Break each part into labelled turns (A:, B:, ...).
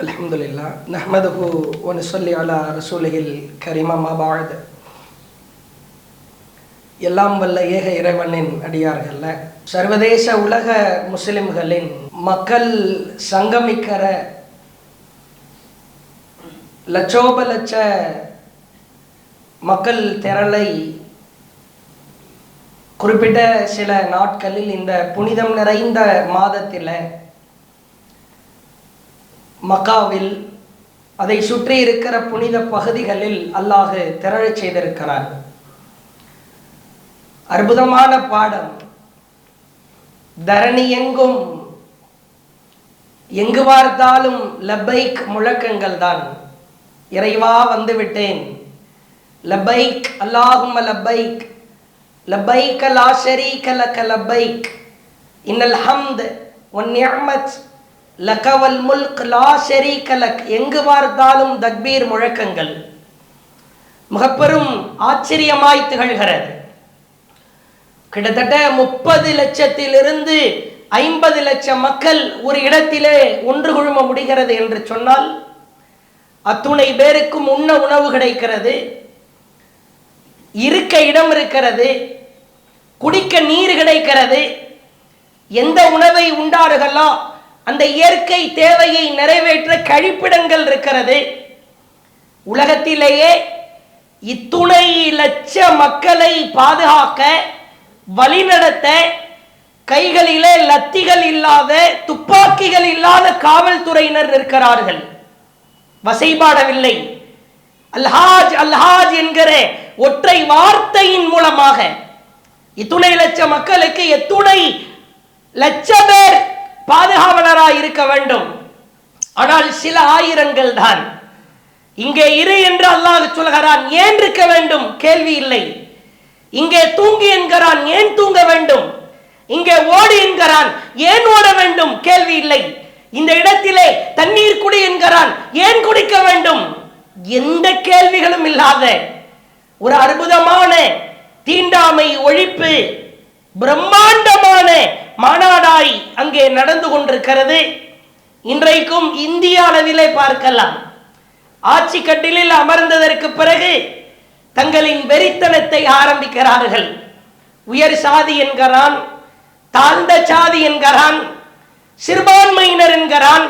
A: الحمد لله نحمده ونصلي على رسوله الكريم ما بعد எல்லாம் வல்ல ஏக இறைவனின் அடியார்கள்ல சர்வதேச உலக முஸ்லிம்களின் மக்கள் சங்கமிக்கிற லட்சோப லட்ச மக்கள் திரளை குறிப்பிட்ட சில நாட்களில் இந்த புனிதம் நிறைந்த மாதத்தில் மக்காவில் அதை சுற்றி இருக்கிற புனித பகுதிகளில் அல்லாஹ் திரழச் செய்திருக்கிறார். அற்புதமான பாடம். தரணி எங்கும் எங்கு பார்த்தாலும் லபைக் முழக்கங்கள் தான். இறைவா வந்துவிட்டேன். லபைக் அல்லாஹும் லபைக் லபைக் லா ஷரீக லக லபைக் இன்னல் ஹம்த் ஒன் நியமத் லகவல் முல்க் லா ஷரீக கலக் எங்கு பார்த்தாலும் தக்பீர் முழக்கங்கள். மிகப்பெரும் ஆச்சரியமாய் திகழ்கிறது. கிட்டத்தட்ட முப்பது லட்சத்திலிருந்து ஐம்பது லட்சம் மக்கள் ஒரு இடத்திலே ஒன்று குழும முடிகிறது என்று சொன்னால் அத்துணை பேருக்கும் உண்ண உணவு கிடைக்கிறது இருக்க இடம் இருக்கிறது குடிக்க நீர் கிடைக்கிறது எந்த உணவை உண்டாடுகலாம் அந்த இயற்கை தேவையை நிறைவேற்ற கழிப்பிடங்கள் இருக்கிறது. உலகத்திலேயே இத்துணை லட்ச மக்களை பாதுகாக்க வழிநடத்த கைகளிலே லத்திகள் இல்லாத துப்பாக்கிகள் இல்லாத காவல்துறையினர் இருக்கிறார்கள். வசைபாடவில்லை. அல்ஹாஜ் அல்ஹாஜ் என்கிற ஒற்றை வார்த்தையின் மூலமாக இத்துணை லட்ச மக்களுக்கு எத்துணை லட்ச பேர் பாதுகாவலராய் இருக்க வேண்டும். ஆனால் சில ஆயிரங்கள் தான். இங்கே இரு என்று அல்லாஹ் சொல்கிறான் ஏன் இருக்க வேண்டும்? கேள்வி இல்லை. இங்கே தூங்கி என்கிறான் ஏன் தூங்க வேண்டும்? இங்கே ஓடு என்கிறான் ஏன் ஓட வேண்டும்? கேள்வி இல்லை. இந்த இடத்திலே தண்ணீர் குடி என்கிறான் ஏன் குடிக்க வேண்டும்? எந்த கேள்விகளும் இல்லாத ஒரு அற்புதமான தீண்டாமை ஒழிப்பு பிரம்மாண்டமான மாநாடாய் அங்கே நடந்து கொண்டிருக்கிறது. இன்றைக்கும் இந்திய அளவிலே பார்க்கலாம். ஆட்சி கட்டிலில் அமர்ந்ததற்கு பிறகு தங்களின் வெறித்தனத்தை ஆரம்பிக்கிறார்கள். உயர் சாதி என்கிறான் தாழ்ந்த சாதி என்கிறான் சிறுபான்மையினர் என்கிறான்.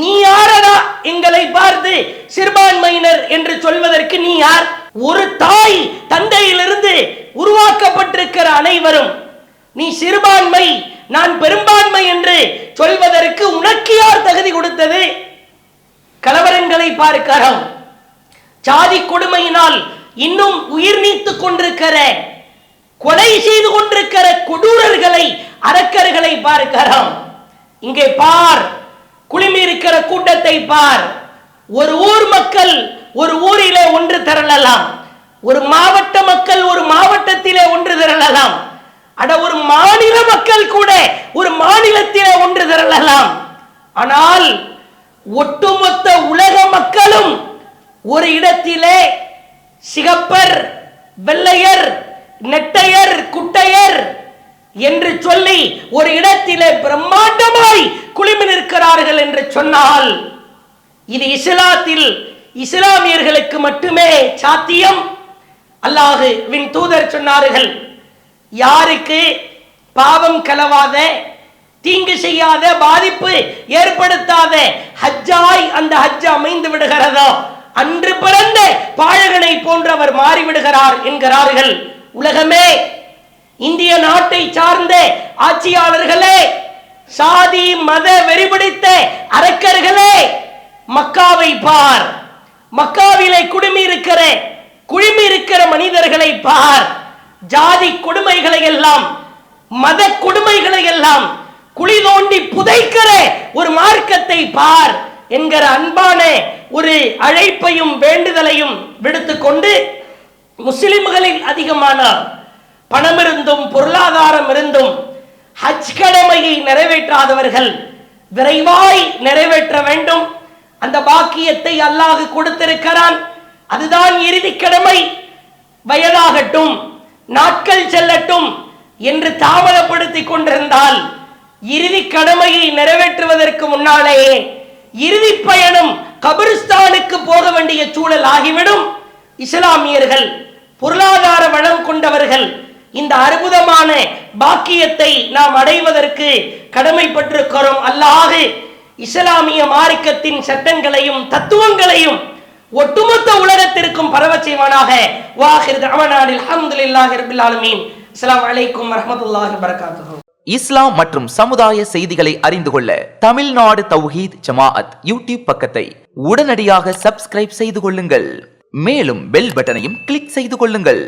A: நீ யாரடா எங்களை பார்த்து சிறுபான்மையினர் என்று சொல்வதற்கு நீ யார்? ஒரு தாய் தந்தையிலிருந்து உருவாக்கப்பட்டிருக்கிற அனைவரும். நீ சிறுபான்மை நான் பெரும்பான்மை என்று சொல்வதற்கு உனக்கு யார் தகுதி கொடுத்தது? கலவரங்களை பார்க்கிறோம் சாதி கொடுமையினால் இன்னும் உயிர் நீத்துக் கொண்டிருக்கிற கொலை செய்து கொண்டிருக்கிற கொடூரர்களை அரக்கர்களை பார்க்கிறோம் இங்கே பார் குளிமி இருக்கிற கூட்டத்தை பார். ஒரு ஊர் மக்கள் ஒரு ஊரிலே ஒன்று திரளலாம். ஒரு மாவட்ட மக்கள் ஒரு மாவட்டத்திலே ஒன்று திரளலாம். அட ஒரு மாநில மக்கள் கூட ஒரு மாநிலத்தில ஒன்று திரளலாம். ஆனால் ஒட்டுமொத்த உலக மக்களும் ஒரு இடத்திலே சிகப்பர் வெள்ளையர் நெட்டையர் குட்டையர் என்று சொல்லி ஒரு இடத்திலே பிரம்மாண்டமாய் குழுமி நிற்கிறார்கள் என்று சொன்னால் இது இஸ்லாத்தில் இஸ்லாமியர்களுக்கு மட்டுமே சாத்தியம். அல்லாஹு வின் தூதர் சொன்னார்கள் யாருக்கு பாவம் கலவாத தீங்கு செய்யாத பாதிப்பு ஏற்படுத்தாத ஹஜ்ஜாய் அந்த ஹஜ் அமைந்து விடுகிறதோ அன்று பிறந்த பாழகனை போன்றவர் மாறிவிடுகிறார் என்கிறார்கள். உலகமே இந்திய நாட்டை சார்ந்த ஆட்சியாளர்களே சாதி மத வெறிபிடித்த அரக்கர்களே மக்காவை பார். மக்காவிலே குடுமி இருக்கிற குழுமி இருக்கிற மனிதர்களை பார். ஜாதி கொடுமைகளை எல்லாம் மத கொடுமைகளை எல்லாம் குழி தோண்டி புதைக்கிற ஒரு மார்க்கத்தை பார் என்கிற அன்பான ஒரு அழைப்பையும் வேண்டுதலையும் விடுத்துக்கொண்டு முஸ்லிம்களில் அதிகமான பணம் இருந்தும் பொருளாதாரம் இருந்தும் ஹஜ் கடமையை நிறைவேற்றாதவர்கள் விரைவாய் நிறைவேற்ற வேண்டும். அந்த பாக்கியத்தை அல்லாஹ் கொடுத்திருக்கிறான். அதுதான் இறுதி கடமை. வயதாகட்டும் நாட்கள் செல்லட்டும் என்று தாமதப்படுத்திக் கொண்டிருந்தால் இறுதி கடமையை நிறைவேற்றுவதற்கு முன்னாலேயே இறுதி பயணம் கபிரிஸ்தானுக்கு போக வேண்டிய சூழல் ஆகிவிடும். இஸ்லாமியர்கள் பொருளாதார வளம் கொண்டவர்கள் இந்த அற்புதமான பாக்கியத்தை நாம் அடைவதற்கு கடமைப்பட்டிருக்கிறோம். அல்லாது இஸ்லாமிய மார்க்கத்தின் சட்டங்களையும் தத்துவங்களையும் ஒட்டுமொத்த உலகத்திற்கும் பரவச் செய்வானாக. வாஹிர் தவனானில் அஹமதுல்லாஹி ரபில் ஆலமீன். அஸ்ஸலாமு அலைக்கும் வரஹ்மத்துல்லாஹி வபரகாத்துஹு.
B: இஸ்லாம் மற்றும் சமுதாய செய்திகளை அறிந்து கொள்ள தமிழ்நாடு தௌஹீத் ஜமாஅத் யூடியூப் பக்கத்தை உடனடியாக சப்ஸ்கிரைப் செய்து கொள்ளுங்கள். மேலும் பெல் பட்டனையும் கிளிக் செய்து கொள்ளுங்கள்.